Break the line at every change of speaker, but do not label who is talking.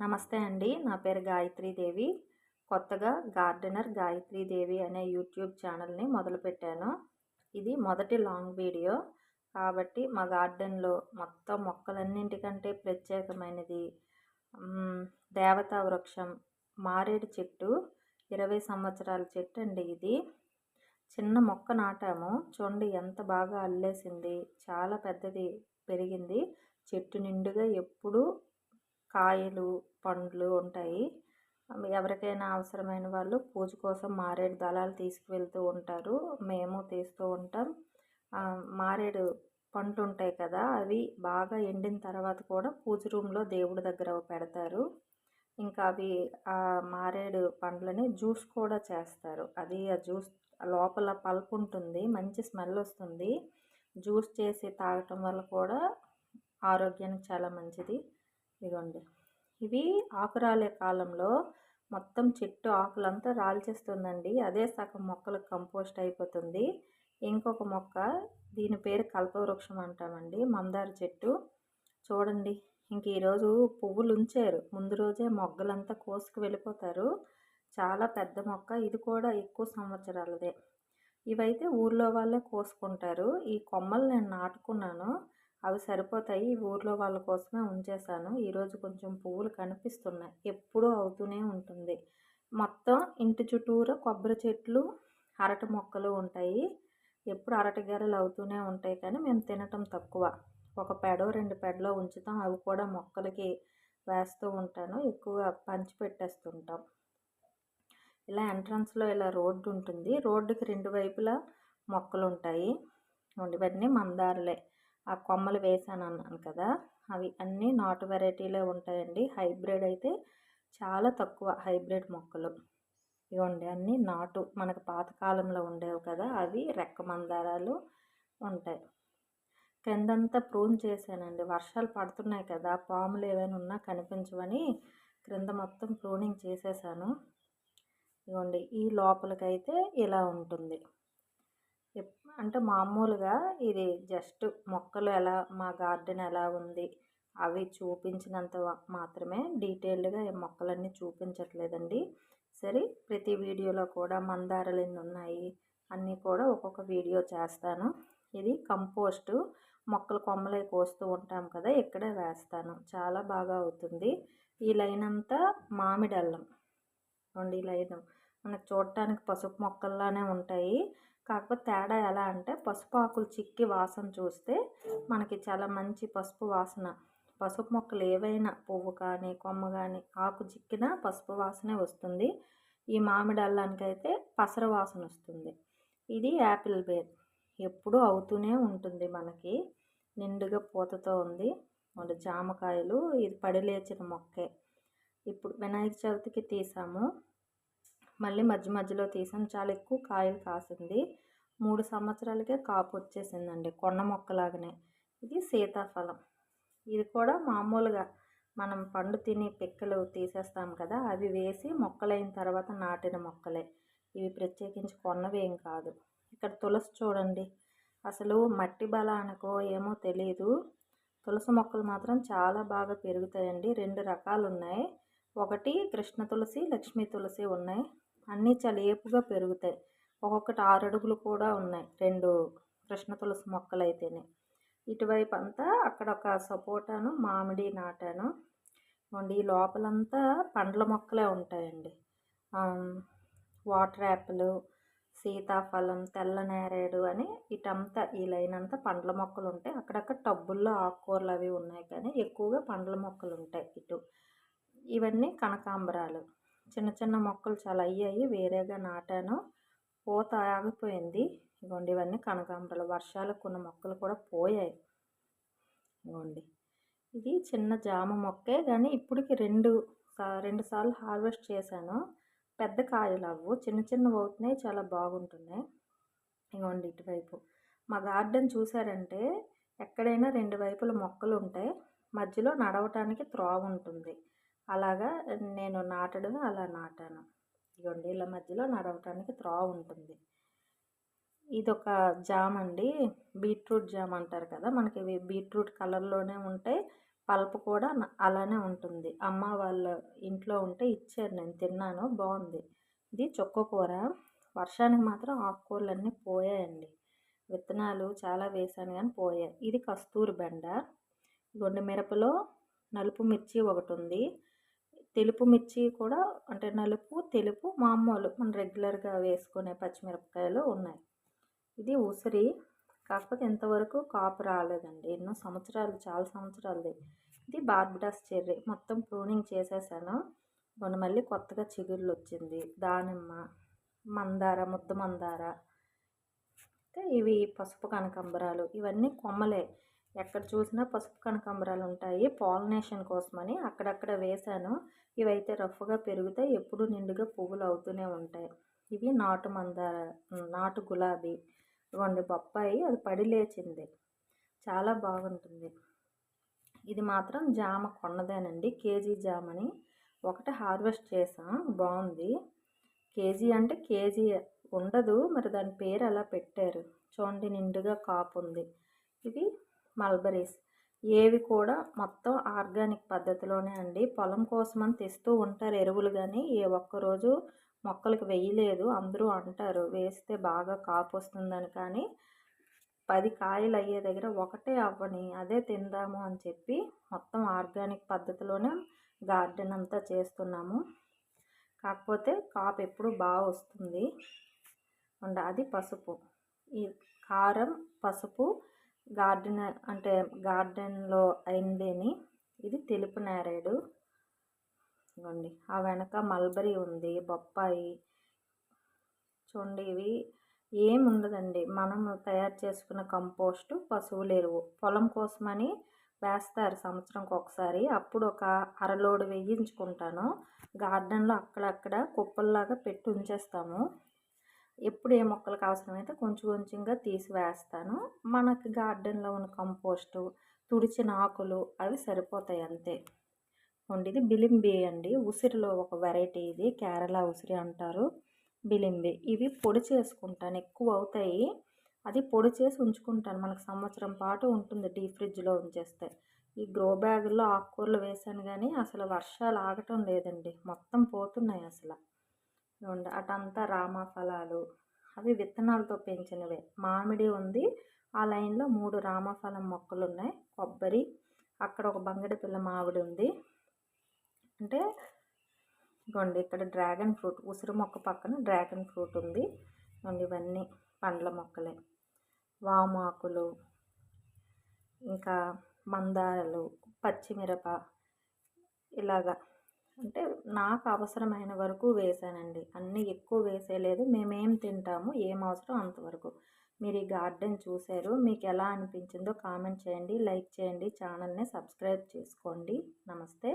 నమస్తే అండి. నా పేరు గాయత్రీదేవి కొత్తగా గార్డెనర్ గాయత్రీదేవి అనే యూట్యూబ్ ఛానల్ని మొదలుపెట్టాను. ఇది మొదటి లాంగ్ వీడియో. కాబట్టి మా గార్డెన్లో మొత్తం మొక్కలన్నింటికంటే ప్రత్యేకమైనది దేవతా వృక్షం మారేడు చెట్టు ఇరవై సంవత్సరాల చెట్టు అండి ఇది. చిన్న మొక్క నాటాము. చూడండి ఎంత బాగా అల్లేసింది. చాలా పెద్దది పెరిగింది. చెట్టు నిండుగా ఎప్పుడూ కాయలు పండ్లు ఉంటాయి. ఎవరికైనా అవసరమైన వాళ్ళు పూజ కోసం మారేడు దళాలు తీసుకువెళ్తూ ఉంటారు. మేము తీస్తూ ఉంటాం. మారేడు పండ్లు ఉంటాయి కదా అవి బాగా ఎండిన తర్వాత కూడా పూజ రూమ్లో దేవుడి దగ్గర పెడతారు. ఇంకా అవి ఆ మారేడు పండ్లని జ్యూస్ కూడా చేస్తారు. అది ఆ జ్యూస్ లోపల పల్పు ఉంటుంది మంచి స్మెల్ వస్తుంది. జ్యూస్ చేసి తాగటం వల్ల కూడా ఆరోగ్యానికి చాలా మంచిది. ఇదిగోండి. ఇవి ఆకురాలే కాలంలో మొత్తం చెట్టు ఆకులంతా రాల్చేస్తుందండి. అదే సగం మొక్కలకు కంపోస్ట్ అయిపోతుంది. ఇంకొక మొక్క దీని పేరు కల్పవృక్షం అంటామండి. మందార చెట్టు. చూడండి ఇంక ఈరోజు పువ్వులు ఉంచారు ముందు రోజే మొగ్గలంతా కోసుకు వెళ్ళిపోతారు. చాలా పెద్ద మొక్క. ఇది కూడా ఎక్కువ సంవత్సరాలదే. ఇవైతే ఊర్లో వాళ్ళే కోసుకుంటారు. ఈ కొమ్మలు నేను నాటుకున్నాను. అవి సరిపోతాయి. ఈ ఊర్లో వాళ్ళ కోసమే ఉంచేసాను ఈరోజు కొంచెం పువ్వులు కనిపిస్తున్నాయి. ఎప్పుడూ అవుతూనే ఉంటుంది. మొత్తం ఇంటి చుట్టూరా కొబ్బరి చెట్లు అరటి మొక్కలు ఉంటాయి. ఎప్పుడు అరటి గారెలు అవుతూనే ఉంటాయి కానీ మేము తినటం తక్కువ. ఒక పెడో రెండు పెడలో ఉంచుతాం. అవి కూడా మొక్కలకి వేస్తూ ఉంటాను. ఎక్కువగా పంచి పెట్టేస్తుంటాం. ఇలా ఎంట్రన్స్లో ఇలా రోడ్డు ఉంటుంది. రోడ్డుకి రెండు వైపులా మొక్కలు ఉంటాయి ఇవన్నీ మందారలే. ఆ కొమ్మలు వేసాను అన్నాను కదా అవి అన్నీ నాటు వెరైటీలే ఉంటాయండి. హైబ్రిడ్ అయితే చాలా తక్కువ హైబ్రిడ్ మొక్కలు. ఇవ్వండి అన్నీ నాటు మనకు పాతకాలంలో ఉండేవి కదా అవి రెక్క మందారాలు ఉంటాయి. క్రిందంతా ప్రూన్ చేశానండి. వర్షాలు పడుతున్నాయి కదా పాములు ఏమైనా ఉన్నా కనిపించవని క్రింద మొత్తం ప్రూనింగ్ చేసేసాను. ఇవ్వండి ఈ లోపలికైతే ఇలా ఉంటుంది. అంటే మామూలుగా ఇది జస్ట్ మొక్కలు ఎలా మా గార్డెన్ ఎలా ఉంది అవి చూపించినంత మాత్రమే డీటెయిల్డ్గా ఈ మొక్కలన్నీ చూపించట్లేదండి. సరే ప్రతి వీడియోలో కూడా మందారాలు ఎన్ని ఉన్నాయి అన్నీ కూడా ఒక్కొక్క వీడియో చేస్తాను. ఇది కంపోస్టు మొక్కలు కొమ్మలై కోస్తూ ఉంటాం కదా ఇక్కడే వేస్తాను. చాలా బాగా అవుతుంది. ఈ లైన్ అంతా మామిడి అల్లం. రెండు లైన్. మనకు చూడటానికి పసుపు మొక్కల్లానే ఉంటాయి. కాకపోతే తేడా ఎలా అంటే పసుపు ఆకులు చిక్కి వాసన చూస్తే మనకి చాలా మంచి పసుపు వాసన. పసుపు మొక్కలు ఏవైనా పువ్వు కానీ కొమ్మ కానీ ఆకు చిక్కినా పసుపు వాసనే వస్తుంది. ఈ మామిడి అల్లానికి అయితే పసర వాసన వస్తుంది. ఇది యాపిల్ బేర్. ఎప్పుడూ అవుతూనే ఉంటుంది మనకి. నిండుగా పూతతో ఉంది. మన జామకాయలు ఇది పడిలేచిన మొక్కే. ఇప్పుడు వినాయక చవితికి తీసాము. మళ్ళీ మధ్య మధ్యలో తీసాం. చాలా ఎక్కువ కాయలు కాసింది. మూడు సంవత్సరాలకే కాపు వచ్చేసిందండి. కొండ మొక్కలాగానే. ఇది సీతాఫలం. ఇది కూడా మామూలుగా మనం పండు తిని పిక్కలు తీసేస్తాం కదా అవి వేసి మొక్కలైన తర్వాత నాటిన మొక్కలే. ఇవి ప్రత్యేకించి కొన్నవేం కాదు. ఇక్కడ తులసి చూడండి. అసలు మట్టి బలానికో ఏమో తెలియదు తులసి మొక్కలు మాత్రం చాలా బాగా పెరుగుతాయండి. రెండు రకాలు ఉన్నాయి ఒకటి కృష్ణ తులసి లక్ష్మీ తులసి ఉన్నాయి. అన్నీ చాలా ఏపుగా పెరుగుతాయి. ఒక్కొక్కటి ఆరు అడుగులు కూడా ఉన్నాయి. రెండు కృష్ణ తులసి మొక్కలు అయితేనే ఇటువైపు అంతా అక్కడ ఒక సపోటాను మామిడి నాటాను. ఈ లోపలంతా పండ్ల మొక్కలే ఉంటాయండి. వాటర్ యాపిల్ సీతాఫలం తెల్ల నేరేడు అని ఇటంతా ఈ లైన్ అంతా పండ్ల మొక్కలు ఉంటాయి. అక్కడక్కడ టబ్బుల్లో ఆకుకూరలు అవి ఉన్నాయి కానీ ఎక్కువగా పండ్ల మొక్కలు ఉంటాయి ఇటు. ఇవన్నీ కనకాంబరాలు. చిన్న చిన్న మొక్కలు చాలా అయ్యాయి. వేరేగా నాటాను. పూత ఆగిపోయింది. ఇగోండి ఇవన్నీ కనకాంబరాలు. వర్షాలకు కొన్ని మొక్కలు కూడా పోయాయి. ఇగోండి. ఇది చిన్న జామ మొక్కే కానీ ఇప్పటికి రెండు సా- రెండు సార్లు హార్వెస్ట్ చేశాను. పెద్ద కాయలు అవ్వు. చిన్న చిన్నవి అవుతున్నాయి చాలా బాగుంటున్నాయి. ఇగోండి ఇటువైపు. మా గార్డెన్ చూసారంటే ఎక్కడైనా రెండు వైపుల మొక్కలు ఉంటాయి. మధ్యలో నడవటానికి త్రోవ ఉంటుంది. అలాగా నేను నాటడం అలా నాటాను. ఇదిగోండి ఇలా మధ్యలో నడవటానికి త్రా ఉంటుంది. ఇది ఒక జామ్ అండి బీట్రూట్ జామ్ అంటారు కదా మనకి ఇవి బీట్రూట్ కలర్లోనే ఉంటాయి. పల్ప్ కూడా అలానే ఉంటుంది. అమ్మ వాళ్ళ ఇంట్లో ఉంటే ఇచ్చారు నేను తిన్నాను బాగుంది. ఇది చొక్క కూర. వర్షానికి మాత్రం ఆకుకూరలన్నీ పోయాయండి. విత్తనాలు చాలా వేసాను కానీ పోయాయి. ఇది కస్తూరి బెండ. గొండె మిరపలో నలుపు మిర్చి ఒకటి ఉంది. తెలుపు మిర్చి కూడా అంటే నలుపు తెలుపు మామూలు మనం రెగ్యులర్గా వేసుకునే పచ్చిమిరపకాయలు ఉన్నాయి. ఇది ఉసిరి. కాకపోతే ఇంతవరకు కాపు రాలేదండి. ఎన్నో సంవత్సరాలు చాలా సంవత్సరాలది. ఇది బార్బిటాస్ చెర్రీ. మొత్తం ప్రూనింగ్ చేసేసాను. మొన్న మళ్ళీ కొత్తగా చిగుళ్ళు వచ్చింది. దానిమ్మ మందార ముద్ద మందార. ఇవి పసుపు కనకాంబరాలు. ఇవన్నీ కొమ్మలే. ఎక్కడ చూసినా పసుపు కనకాంబరాలు ఉంటాయి. పాలినేషన్ కోసమని అక్కడక్కడ వేశాను. ఇవైతే రఫ్గా పెరుగుతాయి. ఎప్పుడు నిండుగా పువ్వులు అవుతూనే ఉంటాయి. ఇవి నాటు మందార నాటు గులాబీ ఇవ్వండి బొప్పాయి అది పడి లేచింది. చాలా బాగుంటుంది. ఇది మాత్రం జామ కొన్నదేనండి. కేజీ జామని ఒకటి హార్వెస్ట్ చేసాం బాగుంది. కేజీ అంటే కేజీ ఉండదు. మరి దాని పేరు అలా పెట్టారు. చూడండి నిండుగా కాపు ఉంది. ఇవి మల్బరీస్. ఏవి కూడా మొత్తం ఆర్గానిక్ పద్ధతిలోనే అండి. పొలం కోసమని తెస్తూ ఉంటారు ఎరువులు కానీ ఏ ఒక్కరోజు మొక్కలకు వేయలేదు అందరూ అంటారు వేస్తే బాగా కాపు వస్తుందని. కానీ పది కాయలు అయ్యే దగ్గర ఒకటే అవ్వని. అదే తిందాము అని చెప్పి మొత్తం ఆర్గానిక్ పద్ధతిలోనే గార్డెన్ అంతా చేస్తున్నాము. కాకపోతే కాపు ఎప్పుడు బాగా వస్తుంది. అండ్ అది పసుపు. ఈ కారం పసుపు గార్డెన్ అంటే గార్డెన్లో అయిందేని ఇది తెలుపు నేరేడు. ఇవ్వండి ఆ వెనక మల్బరీ ఉంది బొప్పాయి చూడండి ఇవి ఏముండదండి మనం తయారు చేసుకున్న కంపోస్ట్ పశువుల ఎరువు. పొలం కోసమని వేస్తారు సంవత్సరంకి ఒకసారి. అప్పుడు ఒక అరలోడు వేయించుకుంటాను. గార్డెన్లో అక్కడక్కడ కుప్పల్లాగా పెట్టి ఉంచేస్తాము. ఎప్పుడు ఏ మొక్కలకు అవసరమైతే కొంచెం కొంచెంగా తీసి వేస్తాను. మనకి గార్డెన్లో ఉన్న కంపోస్టు తుడిచిన ఆకులు అవి సరిపోతాయి అంతే. ఉండి ఇది బిలింబి అండి. ఉసిరిలో ఒక వెరైటీ ఇది. కేరళ ఉసిరి అంటారు. బిలింబి. ఇవి పొడి చేసుకుంటాను. ఎక్కువ అవుతాయి. అది పొడి చేసి ఉంచుకుంటాను. మనకు సంవత్సరం పాటు ఉంటుంది డీప్ ఫ్రిడ్జ్లో ఉంచేస్తే. ఈ గ్రో బ్యాగుల్లో ఆకుకూరలు వేసాను కానీ అసలు వర్షాలు ఆగటం లేదండి. మొత్తం పోతున్నాయి అసలు. చూడండి. అటంతా రామఫలాలు. అవి విత్తనాలతో పెంచినవే. మామిడి ఉంది. ఆ లైన్లో మూడు రామఫలం మొక్కలు ఉన్నాయి కొబ్బరి అక్కడ ఒక బంగడి పిల్ల మామిడి ఉంది. అంటే ఇగోండి ఇక్కడ డ్రాగన్ ఫ్రూట్ ఉసిరి మొక్క పక్కన డ్రాగన్ ఫ్రూట్ ఉంది. ఇవన్నీ పండ్ల మొక్కలే. వామాకులు ఇంకా మందారాలు పచ్చిమిరప ఇలాగా. అంటే నాకు అవసరమైన వరకు వేసానండి. అన్నీ ఎక్కువ వేసేయలేదు మేమేం తింటాము? ఏం అవసరం? అంతవరకు. మీరు ఈ గార్డెన్ చూశారు. మీకు ఎలా అనిపించిందో కామెంట్ చేయండి. లైక్ చేయండి. ఛానల్ని సబ్స్క్రైబ్ చేసుకోండి. నమస్తే.